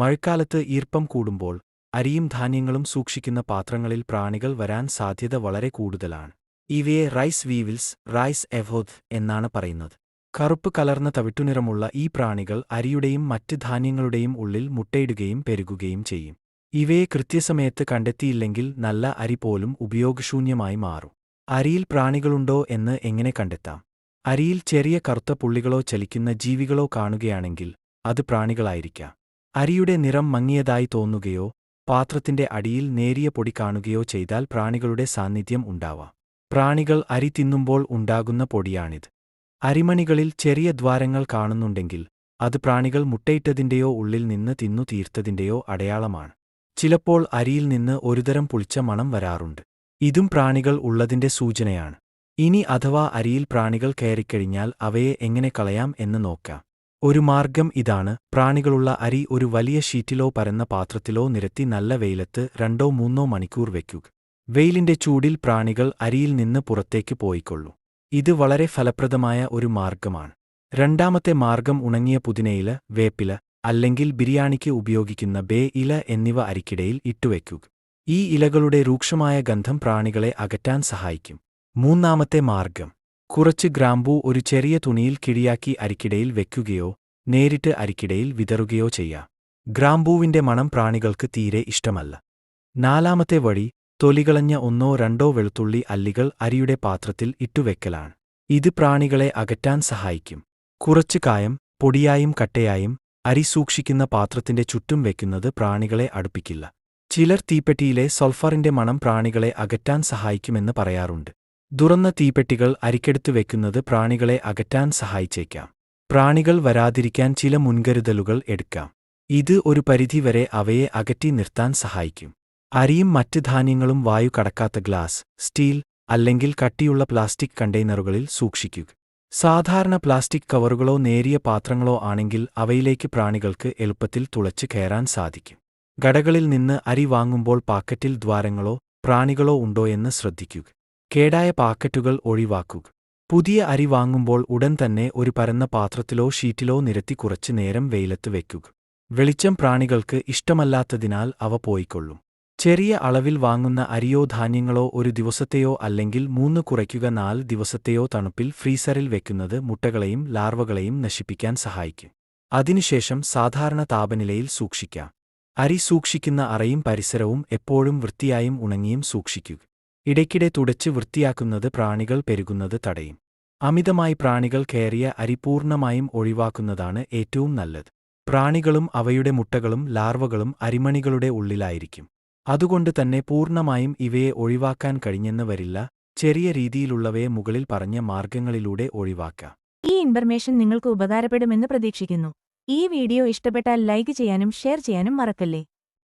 മഴക്കാലത്ത് ഈർപ്പം കൂടുമ്പോൾ അരിയും ധാന്യങ്ങളും സൂക്ഷിക്കുന്ന പാത്രങ്ങളിൽ പ്രാണികൾ വരാൻ സാധ്യത വളരെ കൂടുതലാണ്. ഇവയെ റൈസ് വീവിൽസ് റൈസ് എവോദ് എന്നാണ് പറയുന്നത്. കറുപ്പ് കലർന്ന തവിട്ടുനിറമുള്ള ഈ പ്രാണികൾ അരിയുടെയും മറ്റ് ധാന്യങ്ങളുടെയും ഉള്ളിൽ മുട്ടയിടുകയും പെരുകുകയും ചെയ്യും. ഇവയെ കൃത്യസമയത്ത് കണ്ടെത്തിയില്ലെങ്കിൽ നല്ല അരി പോലും ഉപയോഗശൂന്യമായി മാറും. അരിയിൽ പ്രാണികളുണ്ടോ എന്ന് എങ്ങനെ കണ്ടെത്താം? അരിയിൽ ചെറിയ കറുത്ത പുള്ളികളോ ചലിക്കുന്ന ജീവികളോ കാണുകയാണെങ്കിൽ അത് പ്രാണികളായിരിക്കാം. അരിയുടെ നിറം മങ്ങിയതായി തോന്നുകയോ പാത്രത്തിന്റെ അടിയിൽ നേരിയ പൊടി കാണുകയോ ചെയ്താൽ പ്രാണികളുടെ സാന്നിധ്യം ഉണ്ടാവാം. പ്രാണികൾ അരി തിന്നുമ്പോൾ ഉണ്ടാകുന്ന പൊടിയാണിത്. അരിമണികളിൽ ചെറിയ ദ്വാരങ്ങൾ കാണുന്നുണ്ടെങ്കിൽ അത് പ്രാണികൾ മുട്ടയിട്ടതിന്റെയോ ഉള്ളിൽ നിന്ന് തിന്നു തീർത്തതിന്റെയോ അടയാളമാണ്. ചിലപ്പോൾ അരിയിൽ നിന്ന് ഒരുതരം പുളിച്ച മണം വരാറുണ്ട്. ഇതും പ്രാണികൾ ഉള്ളതിന്റെ സൂചനയാണ്. ഇനി അഥവാ അരിയിൽ പ്രാണികൾ കയറിക്കഴിഞ്ഞാൽ അവയെ എങ്ങനെ കളയാം എന്ന് നോക്കാം. ഒരു മാർഗം ഇതാണ്. പ്രാണികളുള്ള അരി ഒരു വലിയ ഷീറ്റിലോ പരന്ന പാത്രത്തിലോ നിരത്തി നല്ല വെയിലത്ത് രണ്ടോ മൂന്നോ മണിക്കൂർ വയ്ക്കുക വെയിലിന്റെ ചൂടിൽ പ്രാണികൾ അരിയിൽ നിന്ന് പുറത്തേക്ക് പോയിക്കൊള്ളൂ. ഇത് വളരെ ഫലപ്രദമായ ഒരു മാർഗമാണ്. രണ്ടാമത്തെ മാർഗം ഉണങ്ങിയ പുതിനയില വേപ്പില അല്ലെങ്കിൽ ബിരിയാണിക്ക് ഉപയോഗിക്കുന്ന ബേ ഇല എന്നിവ അരിക്കിടയിൽ ഇട്ടുവയ്ക്കുക ഈ ഇലകളുടെ രൂക്ഷമായ ഗന്ധം പ്രാണികളെ അകറ്റാൻ സഹായിക്കും. മൂന്നാമത്തെ മാർഗം കുറച്ച് ഗ്രാമ്പൂ ഒരു ചെറിയ തുണിയിൽ കിഴിയാക്കി അരിക്കിടയിൽ വെക്കുകയോ നേരിട്ട് അരിക്കിടയിൽ വിതറുകയോ ചെയ്യാം. ഗ്രാമ്പൂവിന്റെ മണം പ്രാണികൾക്ക് തീരെ ഇഷ്ടമല്ല. നാലാമത്തെ വഴി തൊലികളഞ്ഞ ഒന്നോ രണ്ടോ വെളുത്തുള്ളി അല്ലികൾ അരിയുടെ പാത്രത്തിൽ ഇട്ടുവെക്കലാണ് ഇത് പ്രാണികളെ അകറ്റാൻ സഹായിക്കും. കുറച്ച് കായം പൊടിയായും കട്ടയായും അരി സൂക്ഷിക്കുന്ന പാത്രത്തിന്റെ ചുറ്റും വെക്കുന്നത് പ്രാണികളെ അടുപ്പിക്കില്ല. ചിലർ തീപ്പെട്ടിയിലെ സൾഫറിന്റെ മണം പ്രാണികളെ അകറ്റാൻ സഹായിക്കുമെന്ന് പറയാറുണ്ട്. തുറന്ന തീപ്പെട്ടികൾ അരിക്കെടുത്ത് വെക്കുന്നത് പ്രാണികളെ അകറ്റാൻ സഹായിച്ചേക്കാം. പ്രാണികൾ വരാതിരിക്കാൻ ചില മുൻകരുതലുകൾ എടുക്കാം. ഇത് ഒരു പരിധിവരെ അവയെ അകറ്റി നിർത്താൻ സഹായിക്കും. അരിയും മറ്റ് ധാന്യങ്ങളും വായു കടക്കാത്ത ഗ്ലാസ് സ്റ്റീൽ അല്ലെങ്കിൽ കട്ടിയുള്ള പ്ലാസ്റ്റിക് കണ്ടെയ്നറുകളിൽ സൂക്ഷിക്കുക. സാധാരണ പ്ലാസ്റ്റിക് കവറുകളോ നേരിയ പാത്രങ്ങളോ ആണെങ്കിൽ അവയിലേക്ക് പ്രാണികൾക്ക് എളുപ്പത്തിൽ തുളച്ച് കയറാൻ സാധിക്കും. കടകളിൽ നിന്ന് അരി വാങ്ങുമ്പോൾ പാക്കറ്റിൽ ദ്വാരങ്ങളോ പ്രാണികളോ ഉണ്ടോയെന്ന് ശ്രദ്ധിക്കുക. കേടായ പാക്കറ്റുകൾ ഒഴിവാക്കുക. പുതിയ അരി വാങ്ങുമ്പോൾ ഉടൻ തന്നെ ഒരു പരന്ന പാത്രത്തിലോ ഷീറ്റിലോ നിരത്തി കുറച്ചു നേരം വെയിലത്ത് വയ്ക്കുക വെളിച്ചം പ്രാണികൾക്ക് ഇഷ്ടമല്ലാത്തതിനാൽ അവ പോയിക്കൊള്ളും. ചെറിയ അളവിൽ വാങ്ങുന്ന അരിയോ ധാന്യങ്ങളോ ഒരു ദിവസത്തെയോ അല്ലെങ്കിൽ മൂന്ന് കുറയ്ക്കുക നാല് ദിവസത്തെയോ തണുപ്പിൽ ഫ്രീസറിൽ വെക്കുന്നത് മുട്ടകളെയും ലാർവകളെയും നശിപ്പിക്കാൻ സഹായിക്കും. അതിനുശേഷം സാധാരണ താപനിലയിൽ സൂക്ഷിക്കാം. അരി സൂക്ഷിക്കുന്ന അറയും പരിസരവും എപ്പോഴും വൃത്തിയായും ഉണങ്ങിയും സൂക്ഷിക്കുക. ഇടയ്ക്കിടെ തുടച്ച് വൃത്തിയാക്കുന്നത് പ്രാണികൾ പെരുകുന്നത് തടയും. അമിതമായി പ്രാണികൾ കയറിയ അരി പൂർണമായും ഒഴിവാക്കുന്നതാണ് ഏറ്റവും നല്ലത്. പ്രാണികളും അവയുടെ മുട്ടകളും ലാർവകളും അരിമണികളുടെ ഉള്ളിലായിരിക്കും. അതുകൊണ്ട് തന്നെ പൂർണമായും ഇവയെ ഒഴിവാക്കാൻ കഴിഞ്ഞെന്ന് വരില്ല ചെറിയ രീതിയിലുള്ളവയെ മുകളിൽ പറഞ്ഞ മാർഗങ്ങളിലൂടെ ഒഴിവാക്കാം. ഈ ഇൻഫർമേഷൻ നിങ്ങൾക്ക് ഉപകാരപ്പെടുമെന്ന് പ്രതീക്ഷിക്കുന്നു. ഈ വീഡിയോ ഇഷ്ടപ്പെട്ടാൽ ലൈക്ക് ചെയ്യാനും ഷെയർ ചെയ്യാനും മറക്കല്ലേ?